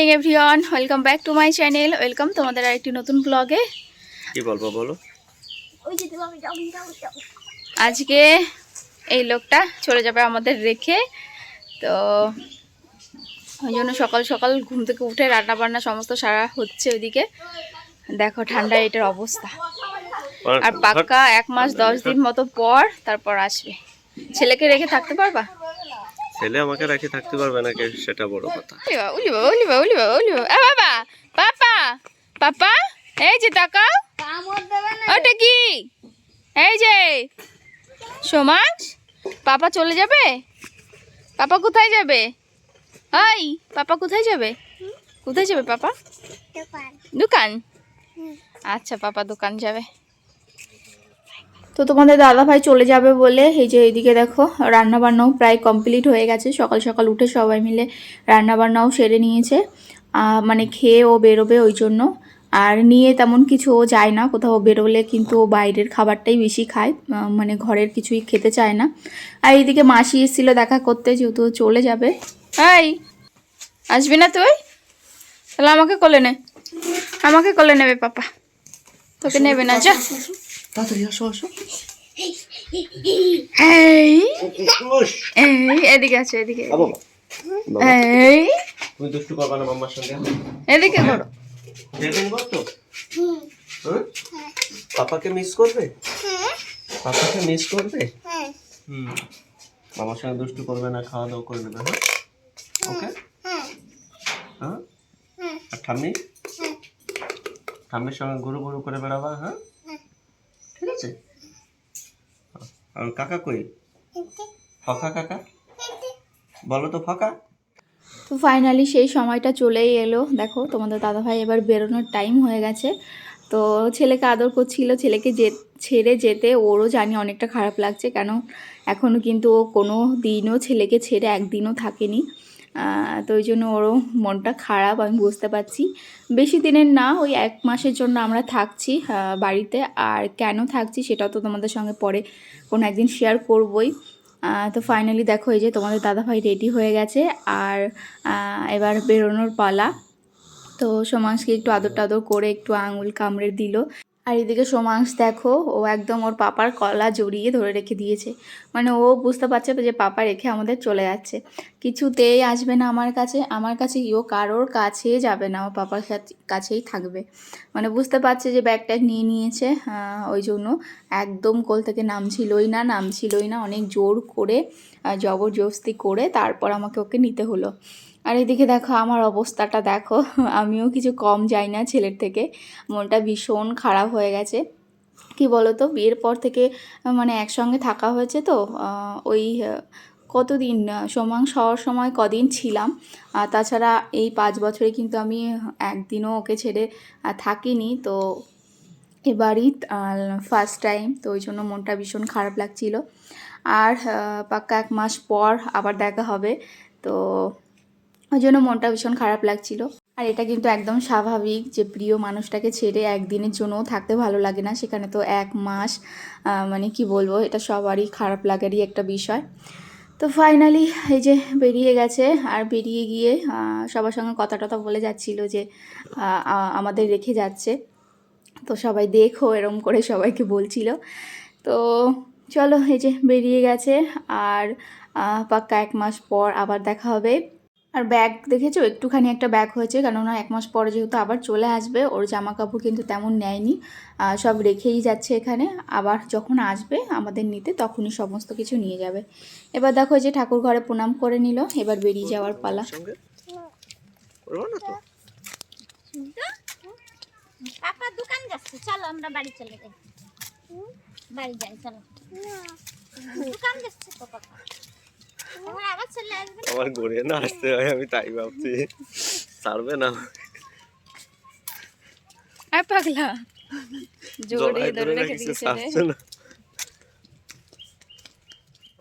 Morning everyone welcome back to my channel welcome তোমাদের আরেকটি নতুন ব্লগে কি বলব বলো। আজকে এই লোকটা চলে যাবে আমাদের রেখে। তো ওই জন্য সকাল সকাল ঘুম থেকে উঠে রান্না বান্না সমস্ত সারা হচ্ছে ওইদিকে। দেখো ঠান্ডায় এটার অবস্থা। আর পাক্কা এক মাস দশ দিন মতো পর তারপর আসবে। ছেলেকে রেখে থাকতে পারবা? ছেলে আমাকে রাখি থাকতে পারবে না কে? সেটা বড় কথা। উলি বাবা উলি বাবা উলি বাবা উলি বাবা এ বাবা পাপা পাপা এই যে তাকাও। ওটা কি? এই যে। সোমাস পাপা চলে যাবে? পাপা কোথায় যাবে? ওই পাপা কোথায় যাবে? কোথায় যাবে পাপা? দোকান। আচ্ছা পাপা দোকান যাবে। তো তোমাদের দাদা ভাই চলে যাবে বলে, এই যে এইদিকে দেখো রান্না বান্নাও প্রায় কমপ্লিট হয়ে গেছে। সকাল সকাল উঠে সবাই মিলে রান্না বান্নাও সেরে নিয়েছে। মানে খেয়ে ও বেরোবে ওই জন্য। আর নিয়ে তেমন কিছু ও যায় না, কোথাও বেরোলে কিন্তু ও বাইরের খাবারটাই বেশি খায় মানে ঘরের কিছুই খেতে চায় না। আর এইদিকে মাসি এসেছিল দেখা করতে, যেহেতু চলে যাবে। এই, আসবি না তুই? তাহলে আমাকে কোলে নে। আমাকে কোলে নেবে, পাপা। তোকে নেবে না, যা। তাড়াতাড়ি আসো আসো। এই এই এদিকে আছে এদিকে। এই। তুমি দুষ্টু করবা না মাম্মার সঙ্গে? এদিকে করো দেখুন তো। হ্যাঁ? পাপাকে মিস করবে? পাপাকে মিস করবে? হুম। মামার সঙ্গে দুষ্টু করবে না খাওয়া দাওয়া করে নেবে হ্যাঁ? ওকে? হ্যাঁ। আর ঠাম্মি? ঠাম্মির সঙ্গে ঘুরু ঘুরু করে বেড়াবা হ্যাঁ? আর কাকা কই? ফাঁকা কাকা? বলো তো ফাঁকা। তো ফাইনালি সেই সময়টা চলেই এলো। দেখো তোমাদের দাদাভাই এবার বেরোনোর টাইম হয়ে গেছে। তো ছেলেকে আদর করছিল ছেলেকে যে ছেড়ে যেতে ওরও জানি অনেকটা খারাপ লাগছে। কেন? এখনও কিন্তু ও কোনো দিনও ছেলেকে ছেড়ে একদিনও থাকেনি। তো ওই জন্য ওরও মনটা খারাপ, আমি বুঝতে পারছি। বেশি দিনের না, ওই এক মাসের জন্য আমরা থাকছি বাড়িতে। আর কেন থাকছি সেটাও তো তোমাদের সঙ্গে পরে কোনো একদিন শেয়ার করবই। তো ফাইনালি দেখো, এই যে তোমাদের দাদাভাই রেডি হয়ে গেছে। আর এবার বেরোনোর পালা। তো সমাজকে একটু আদর টাদর করে একটু আঙুল কামড়ে দিল। আর এদিকে সোমাংস দেখো ও একদম ওর পাপার কলা জড়িয়ে ধরে রেখে দিয়েছে। মানে ও বুঝতে পারছে যে পাপা রেখে আমাদের চলে যাচ্ছে। কিছুতেই আসবে না আমার কাছে আমার কাছে কি ও কারোর কাছে যাবে না ও পাপার কাছে- কাছেই থাকবে। মানে বুঝতে পারছে যে ব্যাগটা নিয়ে নিয়েছে আহ, ওই জন্য একদম কোল থেকে নামছিলই না নামছিলই না অনেক জোর করে আহ, জবরদস্তি করে তারপর আমাকে ওকে নিতে হলো। আর এদিকে দেখো, আমার অবস্থাটা দেখো। আমিও কিছু কম যাই না ছেলের থেকে। মনটা ভীষণ খারাপ হয়ে গেছে। কি বলো তো বিয়ের পর থেকে মানে একসঙ্গে থাকা হয়েছে তো ওই কতদিন সোমাংস হওয়ার সময় কদিন ছিলাম। তাছাড়া এই পাঁচ বছরে কিন্তু আমি একদিনও ওকে ছেড়ে থাকিনি। তো এবারই ফার্স্ট টাইম তো ওই জন্য মনটা ভীষণ খারাপ লাগছিল। আর পাক্কা এক মাস পর আবার দেখা হবে। তো ওই জন্য মনটা ভীষণ খারাপ লাগছিল। আর এটা কিন্তু একদম স্বাভাবিক যে প্রিয় মানুষটাকে ছেড়ে একদিনের জন্যও থাকতে ভালো লাগে না। সেখানে তো এক মাস মানে কি বলব, এটা সবারই খারাপ লাগারই একটা বিষয়। তো ফাইনালি এই যে বেরিয়ে গেছে, আর বেরিয়ে গিয়ে সবার সঙ্গে কথা টথা বলে যাচ্ছিল যে আমাদের রেখে যাচ্ছে। তো সবাই দেখো, এরম করে সবাইকে বলছিল। তো চলো এই যে বেরিয়ে গেছে, আর পাক্কা এক মাস পর আবার দেখা হবে। আর ব্যাগ দেখেছ? একটুখানি একটা ব্যাগ হয়েছে কেননা এক মাস পরে যেহেতু আবার চলে আসবে ওর জামা কাপড় কিন্তু তেমন নেয়নি। সব রেখেই যাচ্ছে এখানে। আবার যখন আসবে আমাদের নিতে তখনই সমস্ত কিছু নিয়ে যাবে। এবার দেখো এই যে ঠাকুর ঘরে প্রণাম করে নিল এবার বেরিয়ে যাওয়ার পালা। সঙ্গে? করব না তো? পাপা দোকান যাচ্ছে চলো আমরা বাড়ি চলে যাই। বাড়ি যাই চলো। দোকান যাচ্ছে তো পাপা। আমার গড়িয়ে না আসতে হয় আমি তাই ভাবছি। ছাড়বে না। পাগলা। জোরে ধরে ধরে রেখে দিয়েছে না।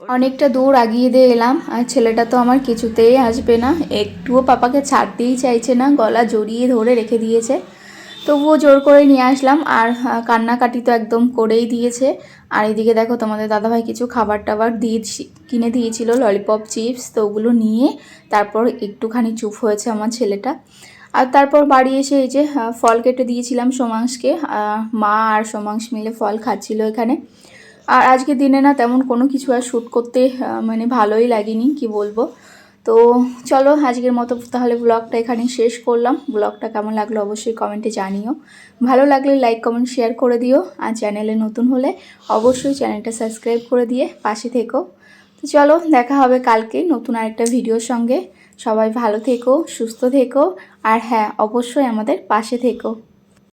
অনেকটা দূর আগিয়ে দিয়ে এলাম আর ছেলেটা তো আমার কিছুতেই আসবে না। একটুও পাপাকে ছাড়তেই চাইছে না গলা জড়িয়ে ধরে রেখে দিয়েছে। তবুও জোর করে নিয়ে আসলাম। আর কান্নাকাটি তো একদম করেই দিয়েছে। আর এদিকে দেখো তোমাদের দাদাভাই কিছু খাবার টাবার দিয়ে কিনে দিয়েছিল ললিপপ চিপস তো ওগুলো নিয়ে তারপর একটুখানি চুপ হয়েছে আমার ছেলেটা। আর তারপর বাড়ি এসে এই যে আহ, ফল কেটে দিয়েছিলাম সোমাংশকে। মা আর সোমাংশ মিলে ফল খাচ্ছিল এখানে। আর আজকে দিনে না তেমন কোনো কিছু আর শ্যুট করতে মানে ভালোই লাগেনি কি বলব। তো চলো আজকের মতো তাহলে ব্লগটা এখানে শেষ করলাম। ব্লগটা কেমন লাগল অবশ্যই কমেন্টে জানিও। ভালো লাগলে লাইক কমেন্ট শেয়ার করে দিও। আর চ্যানেলে নতুন হলে অবশ্যই চ্যানেলটা সাবস্ক্রাইব করে দিয়ে পাশে থেকো। তো চলো দেখা হবে কালকে নতুন আরেকটা ভিডিওর সঙ্গে। সবাই ভালো থেকো, সুস্থ থেকো। আর হ্যাঁ অবশ্যই আমাদের পাশে থেকো।